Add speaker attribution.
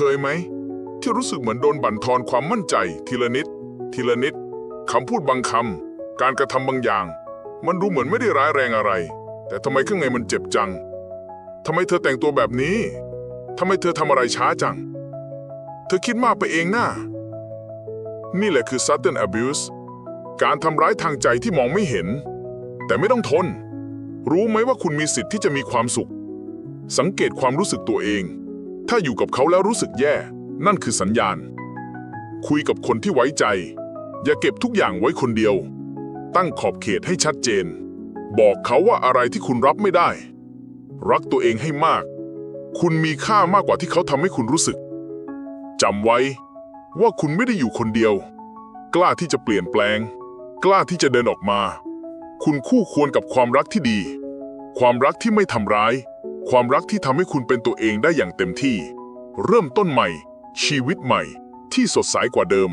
Speaker 1: เคยไหม ที่รู้สึกเหมือนโดนบั่นทอนความมั่นใจ ทีละนิด ทีละนิดคำพูดบางคำการกระทำบางอย่าง มันดูเหมือนไม่ได้ร้ายแรงอะไร แต่ทำไมข้างในมันเจ็บจังทำไมเธอแต่งตัวแบบนี้ทำไมเธอทำอะไรช้าจัง เธอคิดมากไปเองนะ่านี่แหละคือ sudden abuse การทำร้ายทางใจที่มองไม่เห็น แต่ไม่ต้องทน รู้ไหมว่าคุณมีสิทธิ์ที่จะมีความสุข สังเกตความรู้สึกตัวเอง ถ้าอยู่กับเขาแล้วรู้สึกแย่ นั่นคือสัญญาณ คุยกับคนที่ไว้ใจ อย่าเก็บทุกอย่างไว้คนเดียว ตั้งขอบเขตให้ชัดเจน บอกเขาว่าอะไรที่คุณรับไม่ได้ รักตัวเองให้มาก คุณมีค่ามากกว่าที่เขาทำให้คุณรู้สึกจำไว้ ว่าคุณไม่ได้อยู่คนเดียว กล้าที่จะเปลี่ยนแปลง กล้าที่จะเดินออกมา คุณคู่ควรกับความรักที่ดี ความรักที่ไม่ทำร้าย ความรักที่ทำให้คุณเป็นตัวเองได้อย่างเต็มที่ เริ่มต้นใหม่ ชีวิตใหม่ ที่สดใสกว่าเดิม